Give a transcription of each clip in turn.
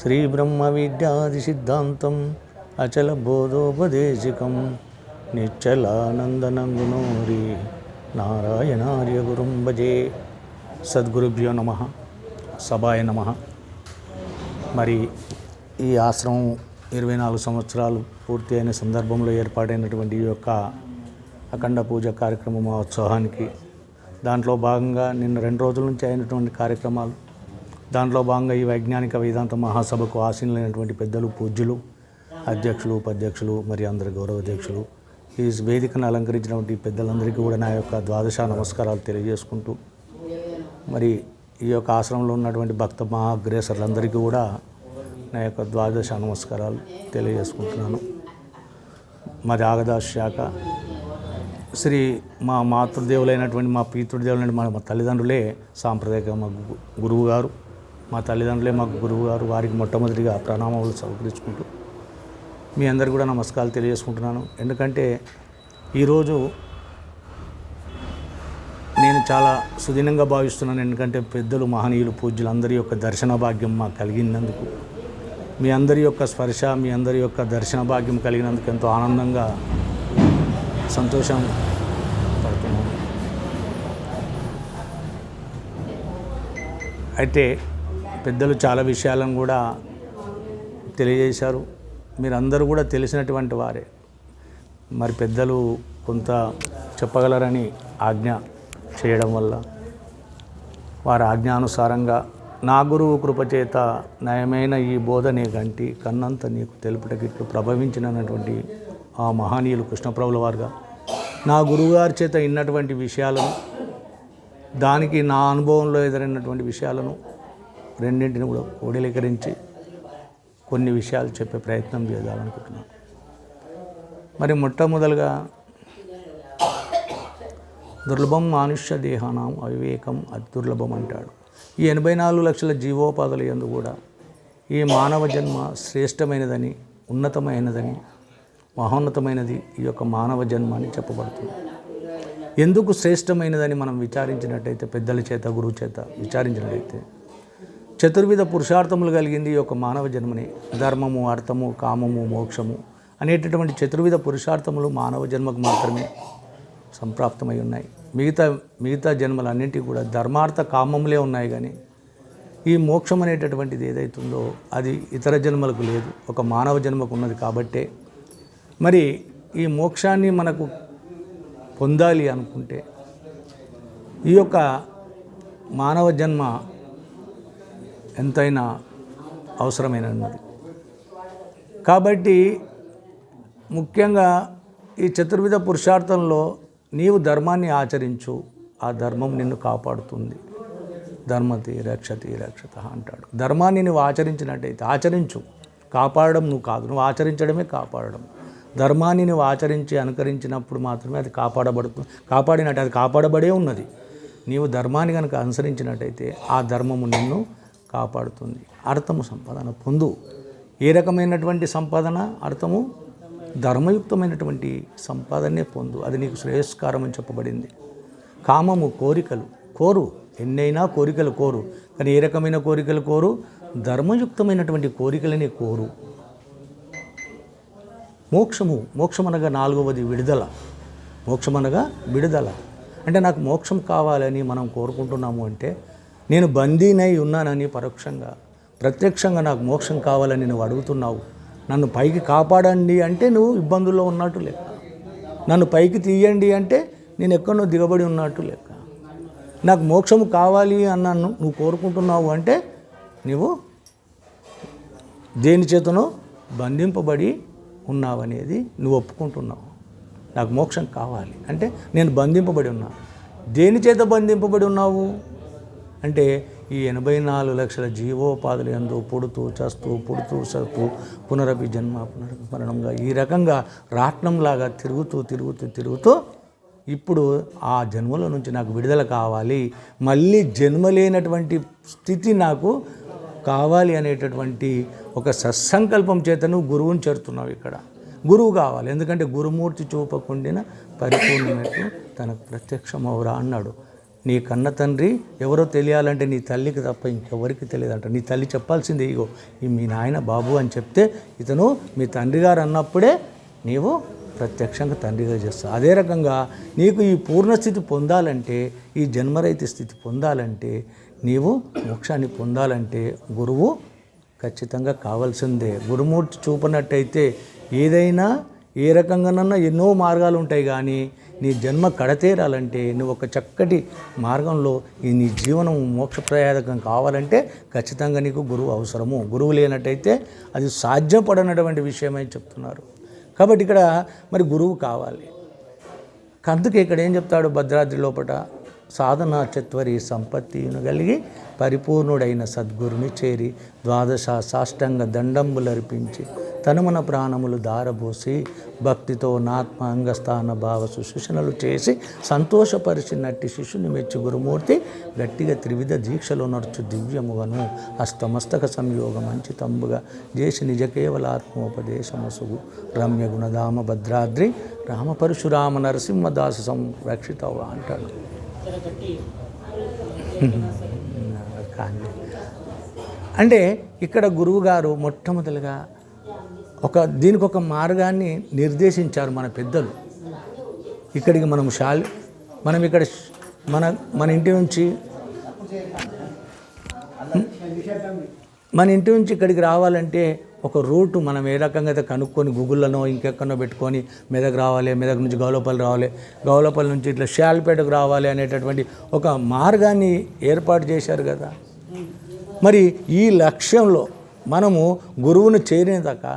శ్రీ బ్రహ్మ విద్యాది సిద్ధాంతం అచల బోధోపదేశికం నిశ్చలానందనంగునోరి నారాయణార్య గురుం భజే సద్గురుభ్యో నమ సభాయ నమ మరి ఈ ఆశ్రమం ఇరవై నాలుగు సంవత్సరాలు పూర్తి అయిన సందర్భంలో ఏర్పాటైనటువంటి ఈ యొక్క అఖండ పూజ కార్యక్రమ మహోత్సవానికి దాంట్లో భాగంగా నిన్న రెండు రోజుల నుంచి అయినటువంటి కార్యక్రమాలు దాంట్లో భాగంగా ఈ వైజ్ఞానిక వేదాంత మహాసభకు ఆశీనులైనటువంటి పెద్దలు పూజ్యులు అధ్యక్షులు ఉపాధ్యక్షులు మరి అందరి గౌరవ అధ్యక్షులు. ఈ వేదికను అలంకరించినటువంటి పెద్దలందరికీ కూడా నా యొక్క ద్వాదశ నమస్కారాలు తెలియజేసుకుంటూ మరి ఈ యొక్క ఆశ్రమంలో ఉన్నటువంటి భక్త మహాగ్రేసర్లందరికీ కూడా నా యొక్క ద్వాదశ నమస్కారాలు తెలియజేసుకుంటున్నాను. మాది ఆగదాస్ శాఖ శ్రీ మా మాతృదేవులైనటువంటి మా పితృదేవులైన మా మా తల్లిదండ్రులే సాంప్రదాయక మా గు- గురువు గారు మా తల్లిదండ్రులే మాకు గురువు గారు వారికి మొట్టమొదటిగా ప్రణామాలు సమర్పించుకుంటూ మీ అందరు కూడా నమస్కారాలు తెలియజేసుకుంటున్నాను. ఎందుకంటే ఈరోజు నేను చాలా సుదీనంగా భావిస్తున్నాను. ఎందుకంటే పెద్దలు మహనీయులు పూజ్యులు అందరి యొక్క దర్శన భాగ్యం మాకు కలిగినందుకు మీ అందరి యొక్క స్పర్శ మీ అందరి యొక్క దర్శన భాగ్యం కలిగినందుకు ఎంతో ఆనందంగా సంతోషం పడుతున్నాను అయితే పెద్దలు చాలా విషయాలను కూడా తెలియజేశారు. మీరందరూ కూడా తెలిసినటువంటి వారే. మరి పెద్దలు కొంత చెప్పగలరని ఆజ్ఞ చేయడం వల్ల వారి ఆజ్ఞానుసారంగా నా గురువు కృపచేత నయమైన ఈ బోధనే గంటి కన్నంత నీకు తెలుపుటకిట్లు ప్రభవించినటువంటి ఆ మహనీయులు కృష్ణప్రభుల వారుగా నా గురువుగారి చేత ఇన్నటువంటి విషయాలను దానికి నా అనుభవంలో ఎదురైనటువంటి విషయాలను రెండింటిని కూడా క్రోడీకరించి కొన్ని విషయాలు చెప్పే ప్రయత్నం చేయాలనుకుంటున్నాను మరి మొట్టమొదలుగా దుర్లభం మానుష్య దేహానం అవివేకం అదుర్లభం అంటాడు. ఈ ఎనభై నాలుగు లక్షల జీవోపాధుల యందు కూడా ఈ మానవ జన్మ శ్రేష్టమైనదని ఉన్నతమైనదని మహోన్నతమైనది ఈ యొక్క మానవ జన్మ అని చెప్పబడుతుంది. ఎందుకు శ్రేష్టమైనదని మనం విచారించినట్టయితే పెద్దల చేత గురువు చేత విచారించినట్టయితే చతుర్విధ పురుషార్థములు కలిగింది ఈ యొక్క మానవ జన్మని. ధర్మము అర్థము కామము మోక్షము అనేటటువంటి చతుర్విధ పురుషార్థములు మానవ జన్మకు మాత్రమే సంప్రాప్తమై ఉన్నాయి. మిగతా మిగతా జన్మలన్నింటికి కూడా ధర్మార్థ కామములే ఉన్నాయి కానీ ఈ మోక్షం అనేటటువంటిది ఏదైతుందో అది ఇతర జన్మలకు లేదు. ఒక మానవ జన్మకు ఉన్నది కాబట్టే. మరి ఈ మోక్షాన్ని మనకు పొందాలి అనుకుంటే ఈ యొక్క మానవ జన్మ ఎంతైనా అవసరమైనది. కాబట్టి ముఖ్యంగా ఈ చతుర్విధ పురుషార్థంలో నీవు ధర్మాన్ని ఆచరించు ఆ ధర్మం నిన్ను కాపాడుతుంది. ధర్మతి రక్షతి రక్షత అంటాడు. ధర్మాన్ని నువ్వు ఆచరించినట్టయితే ఆచరించు. కాపాడడం నువ్వు కాదు. నువ్వు ఆచరించడమే కాపాడడం. ధర్మాన్ని నువ్వు ఆచరించి అనుకరించినప్పుడు మాత్రమే అది కాపాడబడుతుంది. కాపాడినట్టు అది కాపాడబడే ఉన్నది. నీవు ధర్మాన్ని కనుక అనుసరించినట్టయితే ఆ ధర్మము నిన్ను కాపాడుతుంది. అర్థము సంపాదన పొందు. ఏ రకమైనటువంటి సంపాదన? అర్థము ధర్మయుక్తమైనటువంటి సంపాదనే పొందు. అది నీకు శ్రేయస్కారం అని చెప్పబడింది. కామము కోరికలు కోరు. ఎన్నైనా కోరికలు కోరు. కానీ ఏ రకమైన కోరికలు కోరు? ధర్మయుక్తమైనటువంటి కోరికలని కోరు. మోక్షము మోక్షం అనగా నాలుగవది విడుదల. మోక్షం అనగా విడుదల. అంటే నాకు మోక్షం కావాలని మనం కోరుకుంటున్నాము అంటే నేను బందీనై ఉన్నానని పరోక్షంగా ప్రత్యక్షంగా నాకు మోక్షం కావాలని నువ్వు అడుగుతున్నావు. నన్ను పైకి కాపాడండి అంటే నువ్వు ఇబ్బందుల్లో ఉన్నట్టు లెక్క. నన్ను పైకి తీయండి అంటే నేను ఎక్కడో దిగబడి ఉన్నట్టు లెక్క. నాకు మోక్షం కావాలి అన్నాను నువ్వు కోరుకుంటున్నావు అంటే నువ్వు దేని చేతనో బంధింపబడి ఉన్నావనేది నువ్వు ఒప్పుకుంటున్నావు. నాకు మోక్షం కావాలి అంటే నేను బంధింపబడి ఉన్నా. దేని చేత బంధింపబడి ఉన్నావు? అంటే ఈ ఎనభై నాలుగు లక్షల జీవోపాధులు ఎందు పుడుతూ చస్తూ పుడుతూ చస్తూ పునరపి జన్మ పునరపి మరణంగా ఈ రకంగా రాట్నంలాగా తిరుగుతూ తిరుగుతూ తిరుగుతూ ఇప్పుడు ఆ జన్మలో నుంచి నాకు విడుదల కావాలి. మళ్ళీ జన్మ లేనటువంటి స్థితి నాకు కావాలి అనేటటువంటి ఒక సత్సంకల్పం చేత నువ్వు గురువుని చేరుతున్నావు ఇక్కడ. గురువు కావాలి. ఎందుకంటే గురుమూర్తి చూపకుండిన పరిపూర్ణమైనట్టు తనకు ప్రత్యక్షమవురా అన్నాడు. నీ కన్న తండ్రి ఎవరో తెలియాలంటే నీ తల్లికి తప్ప ఇంకెవరికి తెలియదంట. నీ తల్లి చెప్పాల్సిందే ఇగో మీ నాయన బాబు అని చెప్తే ఇతను మీ తండ్రి గారు అన్నప్పుడే నీవు ప్రత్యక్షంగా తండ్రిగా చేస్తావు. అదే రకంగా నీకు ఈ పూర్ణస్థితి పొందాలంటే ఈ జన్మరైత స్థితి పొందాలంటే నీవు మోక్షాన్ని పొందాలంటే గురువు ఖచ్చితంగా కావాల్సిందే. గురుమూర్తి చూపనట్టయితే ఏదైనా ఏ రకంగానన్నా ఎన్నో మార్గాలు ఉంటాయి కానీ నీ జన్మ కడతేరాలంటే నువ్వు ఒక చక్కటి మార్గంలో ఈ నీ జీవనం మోక్షప్రయాదకం కావాలంటే ఖచ్చితంగా నీకు గురువు అవసరము. గురువు లేనట్టయితే అది సాధ్యపడనటువంటి విషయమని చెప్తున్నారు. కాబట్టి ఇక్కడ మరి గురువు కావాలి. అందుకే ఇక్కడ ఏం చెప్తాడు భద్రాద్రి లోపట? సాధన చత్వరి సంపత్తిను కలిగి పరిపూర్ణుడైన సద్గురుని చేరి ద్వాదశ సాష్టంగ దండంబులర్పించి తనుమన ప్రాణములు దారబోసి భక్తితో నాత్మ అంగస్థాన భావ సుశిషణలు చేసి సంతోషపరిచినట్టి శిష్యుని మెచ్చి గురుమూర్తి గట్టిగా త్రివిధ దీక్షలో నడుచు దివ్యముగను హస్తమస్తక సంయోగం మంచితంబుగా చేసి నిజ కేవలాత్మోపదేశమసుగు రమ్య గుణధామ భద్రాద్రి రామ పరశురామ నరసింహదాస సంరక్షితవ అంటాడు. కానీ అంటే ఇక్కడ గురువుగారు మొట్టమొదటిగా ఒక దీనికి ఒక మార్గాన్ని నిర్దేశించారు మన పెద్దలు. ఇక్కడికి మనం షాల్ మనం ఇక్కడ మన మన ఇంటి నుంచి మన ఇంటి నుంచి ఇక్కడికి రావాలంటే ఒక రూటు మనం ఏ రకంగా అయితే కనుక్కొని గూగుల్లోనో ఇంకెక్కడో పెట్టుకొని మెదక్ రావాలి మెదక్ నుంచి గౌలపల్లి రావాలి గౌలపల్లి నుంచి ఇట్లా షాల్పేటకు రావాలి అనేటటువంటి ఒక మార్గాన్ని ఏర్పాటు చేశారు కదా. మరి ఈ లక్ష్యంలో మనము గురువును చేరినదాకా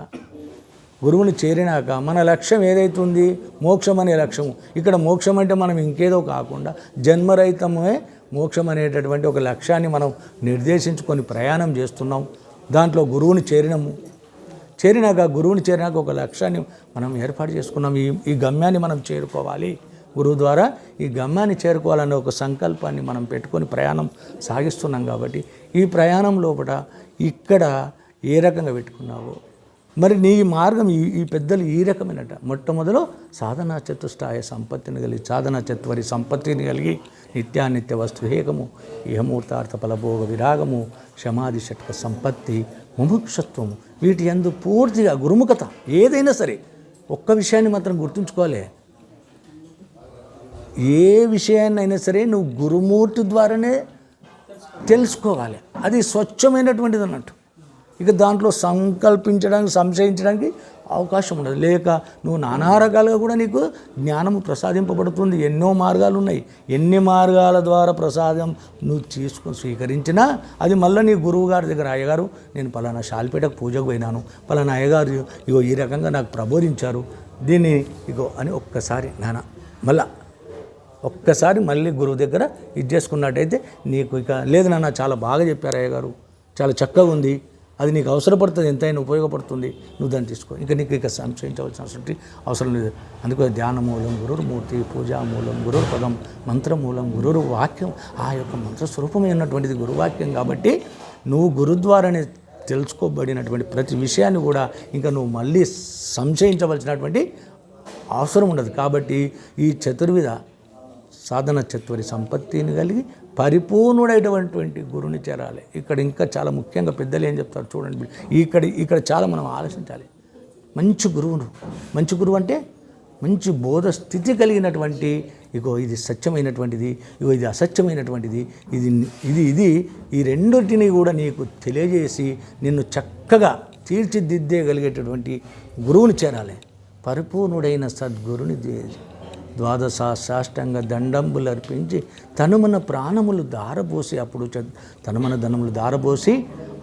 గురువుని చేరినాక మన లక్ష్యం ఏదైతుంది? మోక్షం అనే లక్ష్యం ఇక్కడ మోక్షం అంటే మనం ఇంకేదో కాకుండా జన్మరహితమే మోక్షం అనేటటువంటి ఒక లక్ష్యాన్ని మనం నిర్దేశించుకొని ప్రయాణం చేస్తున్నాం. దాంట్లో గురువుని చేరినము. చేరినాక గురువుని చేరినాక ఒక లక్ష్యాన్ని మనం ఏర్పాటు చేసుకున్నాం. ఈ ఈ గమ్యాన్ని మనం చేరుకోవాలి. గురువు ద్వారా ఈ గమ్యాన్ని చేరుకోవాలనే ఒక సంకల్పాన్ని మనం పెట్టుకొని ప్రయాణం సాగిస్తున్నాం కాబట్టి ఈ ప్రయాణం లోపల ఇక్కడ ఏ రకంగా పెట్టుకున్నావో? మరి నీ మార్గం ఈ ఈ పెద్దలు ఈ రకమైనట. మొట్టమొదలు సాధనా చతుష్టాయ సంపత్తిని కలిగి సాధనా చత్వరి సంపత్తిని కలిగి నిత్యానిత్య వస్తుహేకము ఇహమూర్తార్థ ఫలభోగ విరాగము క్షమాది షట్క సంపత్తి ముముక్షత్వము. వీటి యందు పూర్తిగా గురుముఖత ఏదైనా సరే ఒక్క విషయాన్ని మాత్రం గుర్తుంచుకోవాలి. ఏ విషయాన్నైనా సరే నువ్వు గురుమూర్తి ద్వారానే తెలుసుకోవాలి. అది స్వచ్ఛమైనటువంటిది అన్నట్టు ఇక దాంట్లో సంకల్పించడానికి సంశయించడానికి అవకాశం ఉండదు. లేక నువ్వు నానా రకాలుగా కూడా నీకు జ్ఞానము ప్రసాదింపబడుతుంది. ఎన్నో మార్గాలు ఉన్నాయి. ఎన్ని మార్గాల ద్వారా ప్రసాదం నువ్వు తీసుకొని స్వీకరించినా అది మళ్ళీ నీ గురువు గారి దగ్గర అయ్యగారు నేను పలానా షాల్పేటకు పూజకు పోయినాను. పలానా అయ్యగారు ఇగో ఈ రకంగా నాకు ప్రబోధించారు. దీన్ని ఇగో అని ఒక్కసారి నాన్న మళ్ళా ఒక్కసారి మళ్ళీ గురువు దగ్గర ఇది చేసుకున్నట్టయితే నీకు ఇక లేదు నాన్న చాలా బాగా చెప్పారు అయ్యగారు. చాలా చక్కగా ఉంది. అది నీకు అవసరపడుతుంది ఎంతైనా ఉపయోగపడుతుంది నువ్వు దాన్ని తీసుకో. ఇంకా నీకు ఇక సంశయించవలసిన అవసరం అవసరం లేదు. అందుకే ధ్యాన మూలం గురువు మూర్తి పూజా మూలం గురువు పదం మంత్రమూలం గురువు వాక్యం ఆ యొక్క మంత్ర స్వరూపమైనటువంటిది గురువాక్యం కాబట్టి నువ్వు గురుద్వారానే తెలుసుకోబడినటువంటి ప్రతి విషయాన్ని కూడా ఇంకా నువ్వు మళ్ళీ సంశయించవలసినటువంటి అవసరం ఉండదు. కాబట్టి ఈ చతుర్విధ సాధన చత్వరి సంపత్తిని కలిగి పరిపూర్ణుడైనటువంటి గురుని చేరాలి. ఇక్కడ ఇంకా చాలా ముఖ్యంగా పెద్దలు ఏం చెప్తారు చూడండి ఇక్కడ ఇక్కడ చాలా మనం ఆలోచించాలి. మంచి గురువును. మంచి గురువు అంటే మంచి బోధ స్థితి కలిగినటువంటి ఇగో ఇది సత్యమైనటువంటిది ఇగో ఇది అసత్యమైనటువంటిది ఇది ఇది ఇది ఈ రెండింటిని కూడా నీకు తెలియజేసి నిన్ను చక్కగా తీర్చిదిద్దేయగలిగేటటువంటి గురువుని చేరాలి. పరిపూర్ణుడైన సద్గురుని ద్వాదశ సాష్టంగ దండంబులు అర్పించి తనుమన ప్రాణములు దారబోసి అప్పుడు చ- తనుమన ధనములు దారబోసి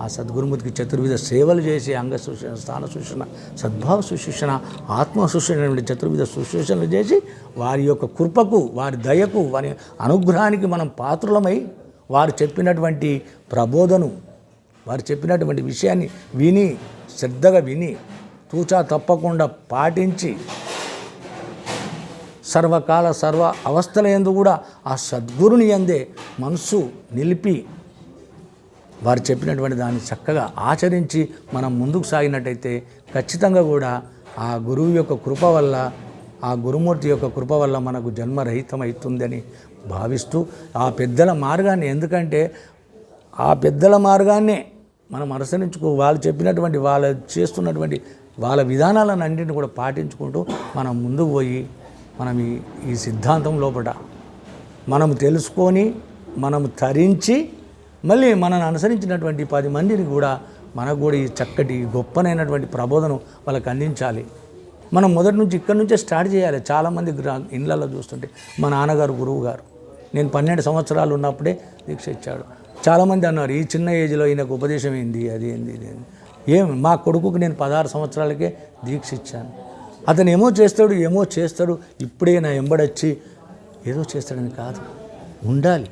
ఆ సద్గురుమూర్తికి చతుర్విధ సేవలు చేసి అంగ సుషణ స్థాన సుషణ సద్భావ సుశిక్షణ ఆత్మ సుశిక్షణ చతుర్విధ శుశ్రూషణలు చేసి వారి యొక్క కృపకు వారి దయకు వారి అనుగ్రహానికి మనం పాత్రులమై వారు చెప్పినటువంటి ప్రబోధను వారు చెప్పినటువంటి విషయాన్ని విని శ్రద్ధగా విని తూచా తప్పకుండా పాటించి సర్వకాల సర్వ అవస్థల ఎందు కూడా ఆ సద్గురుని ఎందే మనసు నిలిపి వారు చెప్పినటువంటి దాన్ని చక్కగా ఆచరించి మనం ముందుకు సాగినట్టయితే ఖచ్చితంగా కూడా ఆ గురువు యొక్క కృప వల్ల ఆ గురుమూర్తి యొక్క కృప వల్ల మనకు జన్మరహితం అవుతుందని భావిస్తూ ఆ పెద్దల మార్గాన్ని ఎందుకంటే ఆ పెద్దల మార్గాన్నే మనం అనుసరించుకో వాళ్ళు చెప్పినటువంటి వాళ్ళు చేస్తున్నటువంటి వాళ్ళ విధానాలను అన్నింటిని కూడా పాటించుకుంటూ మనం ముందుకు పోయి మనం ఈ ఈ సిద్ధాంతం లోపల మనం తెలుసుకొని మనం తరించి మళ్ళీ మనను అనుసరించినటువంటి పది మందిని కూడా మనకు కూడా ఈ చక్కటి గొప్పనైనటువంటి ప్రబోధన వాళ్ళకి అందించాలి. మనం మొదటి నుంచి ఇక్కడి నుంచే స్టార్ట్ చేయాలి. చాలామంది గ్రా ఇళ్ళల్లో చూస్తుంటే మా నాన్నగారు గురువు గారు నేను పన్నెండు సంవత్సరాలు ఉన్నప్పుడే దీక్ష ఇచ్చాడు. చాలామంది అన్నారు ఈ చిన్న ఏజ్లో ఈయనకు ఉపదేశం ఏంది? అది ఏంది? ఇది ఏం మా కొడుకుకి నేను పదహారు సంవత్సరాలకే దీక్ష ఇచ్చాను. అతను ఏమో చేస్తాడు ఏమో చేస్తాడు ఇప్పుడే నా ఎంబడొచ్చి ఏదో చేస్తాడని కాదు. ఉండాలి.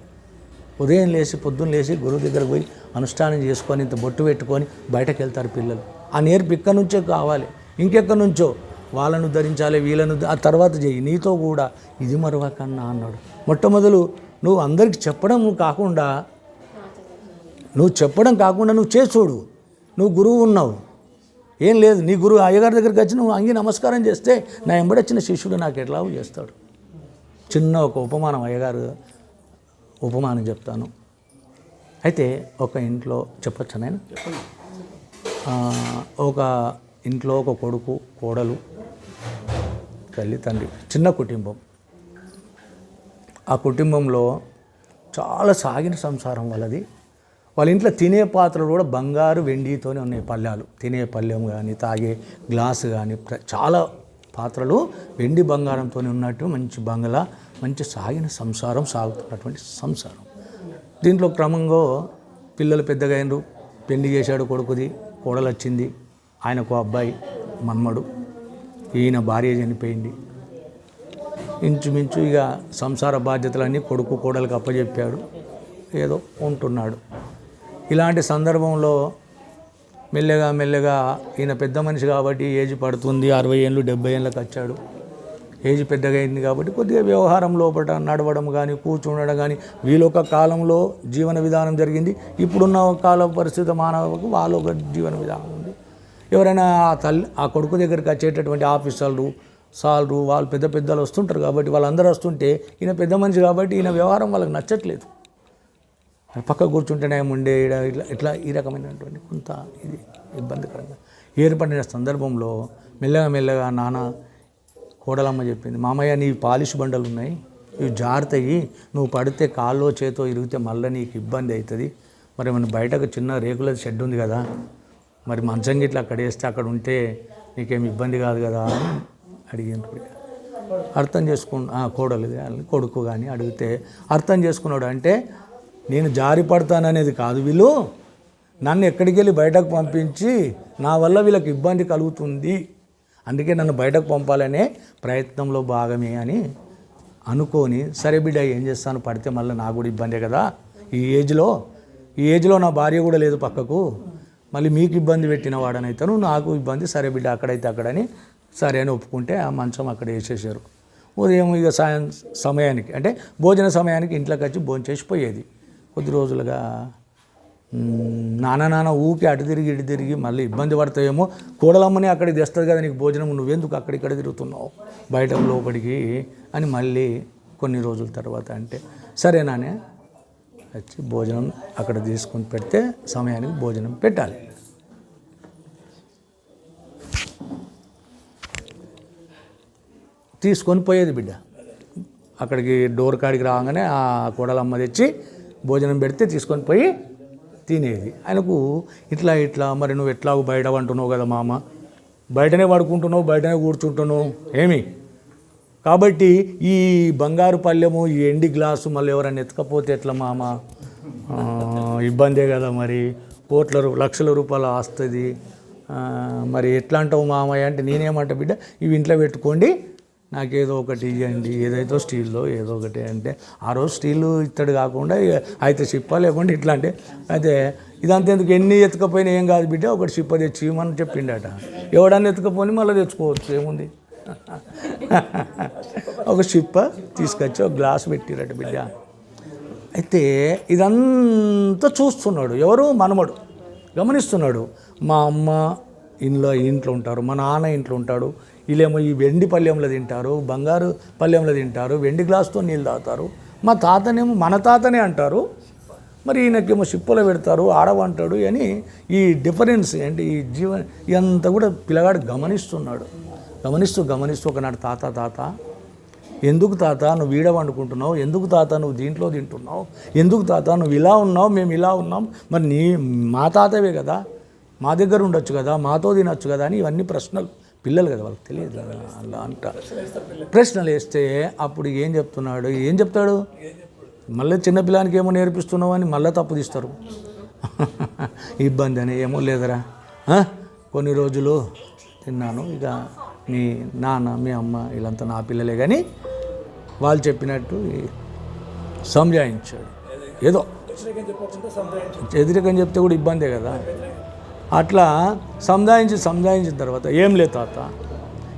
ఉదయం లేచి పొద్దున్న లేచి గురువు దగ్గర పోయి అనుష్ఠానం చేసుకొని ఇంత బొట్టు పెట్టుకొని బయటకు వెళ్తారు పిల్లలు. ఆ నేర్పు ఇక్కడ నుంచే కావాలి. ఇంకెక్కడి నుంచో? వాళ్ళను ధరించాలి వీళ్ళను ఆ తర్వాత చెయ్యి. నీతో కూడా ఇది మరవకన్నా అన్నాడు. మొట్టమొదలు నువ్వు అందరికి చెప్పడం కాకుండా నువ్వు చెప్పడం కాకుండా నువ్వు చేసోడు. చూడు నువ్వు గురువు ఉన్నావు. ఏం లేదు నీ గురువు అయ్యగారి దగ్గరికి వచ్చి నువ్వు అంగి నమస్కారం చేస్తే నా ఎంబడొచ్చిన శిష్యుడు నాకు ఎట్లా చేస్తాడు. చిన్న ఒక ఉపమానం అయ్యగారు ఉపమానం చెప్తాను. అయితే ఒక ఇంట్లో చెప్పచ్చు నేను? ఒక ఇంట్లో ఒక కొడుకు కోడలు తల్లి తండ్రి చిన్న కుటుంబం. ఆ కుటుంబంలో చాలా సాగిన సంసారం వాళ్ళది. వాళ్ళ ఇంట్లో తినే పాత్రలు కూడా బంగారు వెండితోనే ఉన్నాయి పళ్ళాలు. తినే పళ్ళెం కానీ తాగే గ్లాసు కానీ చాలా పాత్రలు వెండి బంగారంతో ఉన్నట్టు మంచి బంగ్లా మంచి సాగిన సంసారం సాగుతున్నటువంటి సంసారం. దీంట్లో క్రమంగా పిల్లలు పెద్దగా అయినరు. పెళ్ళి చేశాడు కొడుకుది కోడలు వచ్చింది ఆయనకు అబ్బాయి మన్మడు. ఈయన భార్య చనిపోయింది. ఇంచుమించు ఇక సంసార బాధ్యతలన్నీ కొడుకు కోడలకు అప్పచెప్పాడు ఏదో ఉంటున్నాడు. ఇలాంటి సందర్భంలో మెల్లగా మెల్లగా ఈయన పెద్ద మనిషి కాబట్టి ఏజ్ పడుతుంది అరవై ఏళ్ళు డెబ్బై ఏళ్ళకి వచ్చాడు. ఏజ్ పెద్దగా అయింది కాబట్టి కొద్దిగా వ్యవహారం లోపల నడవడం కానీ కూర్చుండడం కానీ వీళ్ళొక కాలంలో జీవన విధానం జరిగింది. ఇప్పుడున్న ఒక కాల పరిస్థితి మానవకు వాళ్ళ ఒక జీవన విధానం ఉంది. ఎవరైనా ఆ తల్లి ఆ కొడుకు దగ్గరికి వచ్చేటటువంటి ఆఫీసర్లు సార్లు వాళ్ళు పెద్ద పెద్దలు వస్తుంటారు కాబట్టి వాళ్ళందరూ వస్తుంటే ఈయన పెద్ద మనిషి కాబట్టి ఈయన వ్యవహారం వాళ్ళకి నచ్చట్లేదు. పక్క కూర్చుంటేనే ఉండే ఈడ ఇట్లా ఇట్లా ఈ రకమైనటువంటి కొంత ఇది ఇబ్బందికరంగా. ఏర్పడిన సందర్భంలో మెల్లగా మెల్లగా నాన్న కోడలమ్మ చెప్పింది మామయ్య నీ పాలిష్ బండలు ఉన్నాయి ఇవి జారుతాయి నువ్వు పడితే కాల్లో చేతో ఇరిగితే మళ్ళీ నీకు ఇబ్బంది అవుతుంది. మరి మన బయటకు చిన్న రేకుల షెడ్ ఉంది కదా మరి మంచం గిట్లా అక్కడ వేస్తే అక్కడ ఉంటే నీకేం ఇబ్బంది కాదు కదా అని అడిగింది అర్థం చేసుకు కోడలు కానీ కొడుకు కానీ అడిగితే అర్థం చేసుకున్నాడు అంటే నేను జారి పడతాననేది కాదు వీళ్ళు. నన్ను ఎక్కడికి వెళ్ళి బయటకు పంపించి నా వల్ల వీళ్ళకి ఇబ్బంది కలుగుతుంది. అందుకే నన్ను బయటకు పంపాలనే ప్రయత్నంలో భాగమే అని అనుకొని సరే బిడ్డ ఏం చేస్తాను? పడితే మళ్ళీ నాకు కూడా ఇబ్బందే కదా. ఈ ఏజ్లో ఈ ఏజ్లో నా భార్య కూడా లేదు పక్కకు. మళ్ళీ మీకు ఇబ్బంది పెట్టిన వాడనైతాను నాకు ఇబ్బంది సరే బిడ్డ అక్కడైతే అక్కడని సరే అని ఒప్పుకుంటే ఆ మంచం అక్కడ వేసేసారు ఉదయం ఇక సాయం సమయానికి అంటే భోజన సమయానికి ఇంట్లోకి వచ్చి భోజనం పోయేది. కొద్ది రోజులుగా నాన్న నాన్న ఊకి అటు తిరిగి ఇటు తిరిగి మళ్ళీ ఇబ్బంది పడతాయేమో. కూడలమ్మని అక్కడికి తెస్తుంది కదా నీకు భోజనం నువ్వెందుకు అక్కడిక్కడ తిరుగుతున్నావు? బయట లోపలికి అని మళ్ళీ కొన్ని రోజుల తర్వాత అంటే సరే నానే వచ్చి భోజనం అక్కడ తీసుకొని పెడితే సమయానికి భోజనం పెట్టాలి. తీసుకొని పోయేది బిడ్డ. అక్కడికి డోర్ కాడికి రాగానే ఆ కూడలమ్మ తెచ్చి భోజనం పెడితే తీసుకొని పోయి తినేది. ఆయనకు ఇట్లా ఇట్లా మరి నువ్వు ఎట్లాగో బయట వంటున్నావు కదా మామ? బయటనే పడుకుంటున్నావు బయటనే కూర్చుంటున్నావు ఏమి? కాబట్టి ఈ బంగారు పళ్ళెము ఈ ఎండి గ్లాసు మళ్ళీ ఎవరైనా ఎత్తకపోతే ఎట్లా మామ? ఇబ్బందే కదా మరి. కోట్ల లక్షల రూపాయలు ఆస్తుంది. మరి ఎట్లా అంటావు మామయ్య? అంటే నేనేమంటా బిడ్డ ఇవి ఇంట్లో పెట్టుకోండి నాకేదో ఒకటి ఇవ్వండి ఏదైతే స్టీల్లో ఏదో ఒకటి అంటే ఆ రోజు స్టీల్ ఇత్తడు కాకుండా అయితే చిప్ప లేకుండా ఇట్లా అంటే అయితే ఇదంతా ఎందుకు? ఎన్ని ఎత్తుకపోయినా ఏం కాదు బిడ్డ ఒకటి చిప్ప తెచ్చి ఇవ్వమని చెప్పిండట. ఎవడన్నా ఎత్తుకపోని మళ్ళీ తెచ్చుకోవచ్చు ఏముంది? ఒక చిప్ప తీసుకొచ్చి ఒక గ్లాస్ పెట్టిరట బిడ్డ. అయితే ఇదంతా చూస్తున్నాడు ఎవరు మనమడు గమనిస్తున్నాడు. మా అమ్మ ఇంట్లో ఇంట్లో ఉంటారు మా నాన్న ఇంట్లో ఉంటాడు వీళ్ళేమో ఈ వెండి పళ్ళెంలో తింటారు బంగారు పళ్ళెంలో తింటారు వెండి గ్లాస్తో నీళ్ళు తాగుతారు. మా తాతనేమో మన తాతనే అంటారు. మరి ఈయనకేమో షిప్పులో పెడతారు ఆడవంటాడు అని ఈ డిఫరెన్స్ ఏంటి? ఈ జీవ ఇదంతా కూడా పిల్లగాడు గమనిస్తున్నాడు. గమనిస్తూ గమనిస్తూ ఒకనాడు తాత తాత ఎందుకు తాత నువ్వు వీడ వండుకుంటున్నావు? ఎందుకు తాత నువ్వు దీంట్లో తింటున్నావు? ఎందుకు తాత నువ్వు ఇలా ఉన్నావు? మేము ఇలా ఉన్నాం. మరి నీ మా తాతవే కదా. మా దగ్గర ఉండొచ్చు కదా మాతో తినొచ్చు కదా అని ఇవన్నీ ప్రశ్నలు. పిల్లలు కదా వాళ్ళకి తెలియదు కదా అలా అంట. ప్రశ్నలు వేస్తే అప్పుడు ఏం చెప్తున్నాడు? ఏం చెప్తాడు? మళ్ళీ చిన్నపిల్లానికి ఏమో నేర్పిస్తున్నావు అని మళ్ళీ తప్పు తీస్తారు. ఇబ్బంది అని ఏమో లేదరా? కొన్ని రోజులు తిన్నాను. ఇక మీ నాన్న మీ అమ్మ వీళ్ళంతా నా పిల్లలే కానీ వాళ్ళు చెప్పినట్టు సంజాయించాడు. ఏదో. ఎదురికని చెప్తే కూడా ఇబ్బందే కదా. అట్లా సంధాయించి సంధాయించిన తర్వాత ఏం లే తాత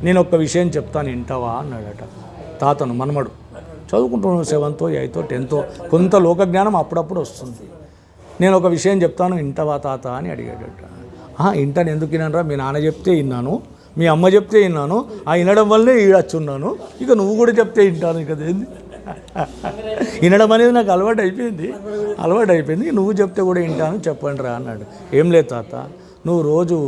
నేను ఒక్క విషయం చెప్తాను వింటావా? అన్నాడట. తాతను మనమడు చదువుకుంటున్నాను సెవెంతో ఎయితో టెన్తో కొంత లోక జ్ఞానం అప్పుడప్పుడు వస్తుంది. నేను ఒక విషయం చెప్తాను వింటావా తాత? అని అడిగాడట. "ఆహా, వింటాను ఎందుకు వినరా మీ నాన్న చెప్తే విన్నాను మీ అమ్మ చెప్తే విన్నాను ఆ వినడం వల్లే ఈడొచ్చున్నాను. ఇక నువ్వు కూడా చెప్తే వింటాను ఇక ఏంది? వినడం అనేది నాకు అలవాటు అయిపోయింది అలవాటు అయిపోయింది నువ్వు చెప్తే కూడా వింటాను చెప్పండి రా అన్నాడు. ఏం లేదు తాత నువ్వు రోజు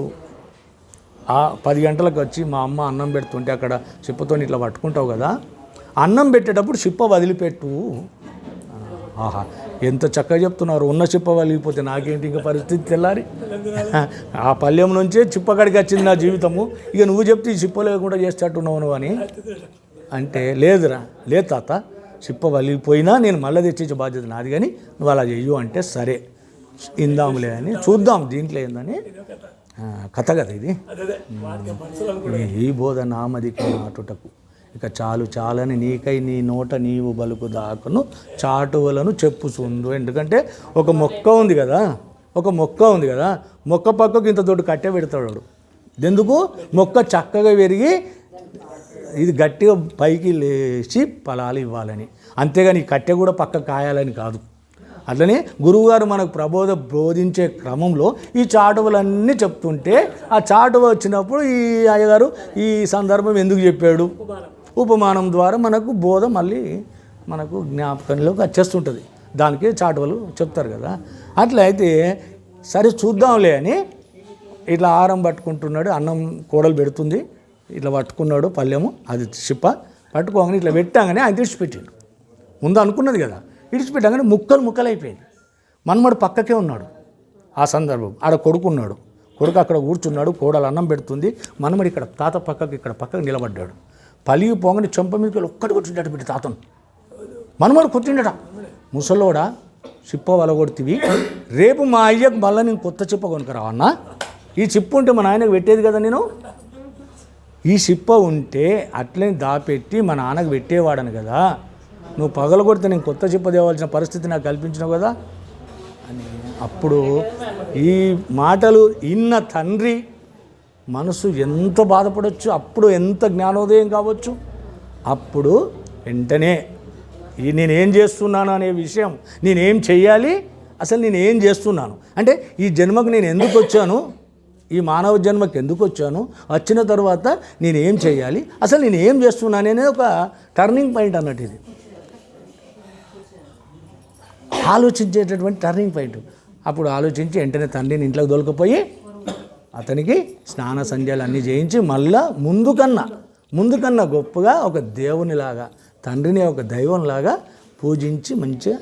ఆ పది గంటలకు వచ్చి మా అమ్మ అన్నం పెడుతుంటే అక్కడ చిప్పతో ఇట్లా పట్టుకుంటావు కదా అన్నం పెట్టేటప్పుడు చిప్ప వదిలిపెట్టు. ఆహా ఎంత చక్కగా చెప్తున్నారు. ఉన్న చిప్ప వలిగిపోతే నాకేంటి ఇంకా పరిస్థితి తెల్లారి? ఆ పల్లెం నుంచే చిప్పకడికి వచ్చింది నా జీవితము. ఇక నువ్వు చెప్తే ఈ చిప్ప లేకుండా చేసేటట్టున్నావు నువ్వు అని. అంటే లేదురా లేదు తాత. చిప్ప వలిగిపోయినా నేను మళ్ళీ తెచ్చే బాధ్యత నాది కానీ నువ్వు అలా చెయ్యు అంటే సరే. ఇందాములే అని చూద్దాం దీంట్లో ఏందని. కథ కదా ఇది. ఈ బోధ నామదికి నాటుటకు ఇక చాలు చాలని నీకై నీ నోట నీవు బలుకు దాకును చాటువలను చెప్పుచుండు ఎందుకంటే ఒక మొక్క ఉంది కదా ఒక మొక్క ఉంది కదా మొక్క పక్కకు ఇంత దొడ్డు కట్టె పెడతాడు వాడు. ఎందుకు మొక్క చక్కగా పెరిగి ఇది గట్టిగా పైకి లేచి ఫలాలు ఇవ్వాలని. అంతేగాని కట్టె కూడా పక్క కాయాలని కాదు. అట్లనే గురువుగారు మనకు ప్రబోధ బోధించే క్రమంలో ఈ చాటువలన్నీ చెప్తుంటే ఆ చాటువ వచ్చినప్పుడు ఈ అయ్యగారు ఈ సందర్భం ఎందుకు చెప్పాడు? ఉపమానం ద్వారా మనకు బోధ మళ్ళీ మనకు జ్ఞాపకంలోకి వచ్చేస్తుంటుంది. దానికి చాటువలు చెప్తారు కదా. అట్లా అయితే సరే చూద్దాంలే అని ఇట్లా ఆహారం పట్టుకుంటున్నాడు అన్నం కూడలు పెడుతుంది ఇట్లా పట్టుకున్నాడు పళ్ళెము అది చిప్ప పట్టుకోగానే ఇట్లా పెట్టాగానే ఆయన తెచ్చిపెట్టాడు ముందు అనుకున్నది కదా. విడిచిపెట్టాగానే ముక్కలు ముక్కలు అయిపోయింది మనమడు పక్కకే ఉన్నాడు. ఆ సందర్భం ఆడ కొడుకున్నాడు కొడుకు అక్కడ కూర్చున్నాడు కోడలు అన్నం పెడుతుంది. మనమడు ఇక్కడ తాత పక్కకి ఇక్కడ పక్కకు నిలబడ్డాడు. పలిగి పోగానే చెంప మీదకి ఒక్కటి కొట్టిండట పెట్టి తాతను. మనమడు కొట్టిండట. ముసలోడా చిప్ప వలగొడుతుంది రేపు మా అయ్యకు మళ్ళీ నేను కొత్త చిప్ప కొనుక్కరావన్నా ఈ చిప్పు ఉంటే మా నాయనకు పెట్టేది కదా నేను? ఈ చిప్ప ఉంటే అట్లనే దాపెట్టి మా నాన్నకు పెట్టేవాడను కదా. నువ్వు పగలగొడితే నేను కొత్త చిప్ప తేవాల్సిన పరిస్థితి నాకు కల్పించినావు కదా అని అప్పుడు ఈ మాటలు ఇన్న తండ్రి మనసు ఎంత బాధపడవచ్చు అప్పుడు ఎంత జ్ఞానోదయం కావచ్చు? అప్పుడు వెంటనే ఈ నేనేం చేస్తున్నాను అనే విషయం నేనేం చెయ్యాలి? అసలు నేను ఏం చేస్తున్నాను? అంటే ఈ జన్మకు నేను ఎందుకు వచ్చాను? ఈ మానవ జన్మకి ఎందుకు వచ్చాను? వచ్చిన తర్వాత నేనేం చేయాలి అసలు నేను ఏం చేస్తున్నాను అనేది ఒక టర్నింగ్ పాయింట్ అన్నట్టు ఇది. ఆలోచించేటటువంటి టర్నింగ్ పాయింట్ అప్పుడు ఆలోచించి వెంటనే తండ్రిని ఇంట్లోకి దొలకపోయి అతనికి స్నాన సంధ్యాలు అన్నీ చేయించి మళ్ళా ముందుకన్నా ముందుకన్నా గొప్పగా ఒక దేవునిలాగా తండ్రిని ఒక దైవంలాగా పూజించి మంచిగా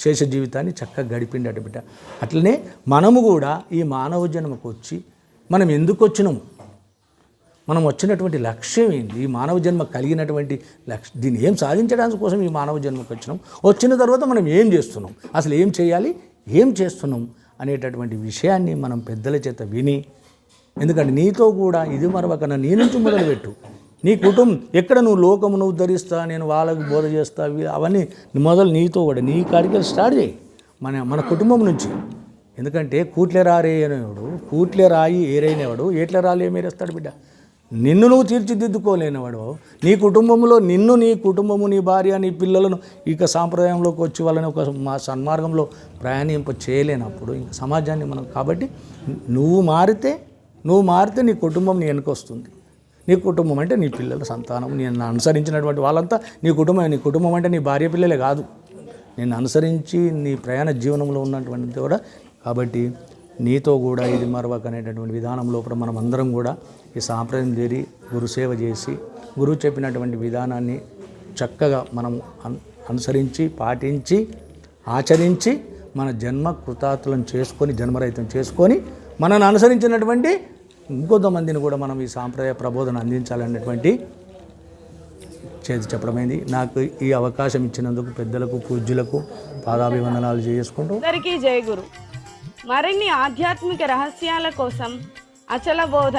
శేష జీవితాన్ని చక్కగా గడిపిండట బిడ్డ. అట్లనే మనము కూడా ఈ మానవ జన్మకు వచ్చి మనం ఎందుకు వచ్చినాము? మనం వచ్చినటువంటి లక్ష్యం ఏంటి ఈ మానవ జన్మ కలిగినటువంటి లక్ష్యం దీన్ని ఏం సాధించడానికి కోసం ఈ మానవ జన్మకు వచ్చినాం? వచ్చిన తర్వాత మనం ఏం చేస్తున్నాం? అసలు ఏం చేయాలి? ఏం చేస్తున్నాం? అనేటటువంటి విషయాన్ని మనం పెద్దల చేత విని ఎందుకంటే నీతో కూడా ఇది మరవకన్నా నీ నుంచి మొదలుపెట్టు. నీ కుటుంబం ఎక్కడ నువ్వు లోకమును ఉద్ధరిస్తా నేను వాళ్ళకు బోధ చేస్తా అవన్నీ మొదలు నీతో కూడా నీ కాడికి స్టార్ట్ చేయి. మన మన కుటుంబం నుంచి. ఎందుకంటే కూట్లే రారే అనేవాడు కూట్లే రాయి ఏరైనవాడు ఏట్ల రాలి ఏమేరేస్తాడు బిడ్డ? నిన్ను నువ్వు తీర్చిదిద్దుకోలేనివాడు. నీ కుటుంబంలో నిన్ను నీ కుటుంబము నీ భార్య నీ పిల్లలను ఇక సాంప్రదాయంలోకి వచ్చి వాళ్ళని ఒక మా సన్మార్గంలో ప్రయాణింప చేయలేనప్పుడు ఇంకా సమాజాన్ని మనం కాబట్టి నువ్వు మారితే నువ్వు మారితే నీ కుటుంబం నీ వెనుకొస్తుంది. నీ కుటుంబం అంటే నీ పిల్లల సంతానం. నేను అనుసరించినటువంటి వాళ్ళంతా నీ కుటుంబం నీ కుటుంబం అంటే నీ భార్య పిల్లలే కాదు. నిన్ను అనుసరించి నీ ప్రయాణ జీవనంలో ఉన్నటువంటిది కూడా కాబట్టి నీతో కూడా ఇది మరవక అనేటటువంటి విధానం లోపల మనం అందరం కూడా ఈ సాంప్రదాయం చేరి గురు సేవ చేసి గురువు చెప్పినటువంటి విధానాన్ని చక్కగా మనం అన్- అనుసరించి పాటించి ఆచరించి మన జన్మ కృతార్థులను చేసుకొని జన్మరహితం చేసుకొని మనను అనుసరించినటువంటి ఇంకొంతమందిని కూడా మనం ఈ సాంప్రదాయ ప్రబోధన అందించాలన్నటువంటి చేతి చెప్పడమైంది. నాకు ఈ అవకాశం ఇచ్చినందుకు పెద్దలకు పూజ్యులకు పాదాభివందనాలు చేసుకుంటూ అందరికీ జయ గురు. మరిన్ని ఆధ్యాత్మిక రహస్యాల కోసం అచల బోధ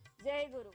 జై గురు.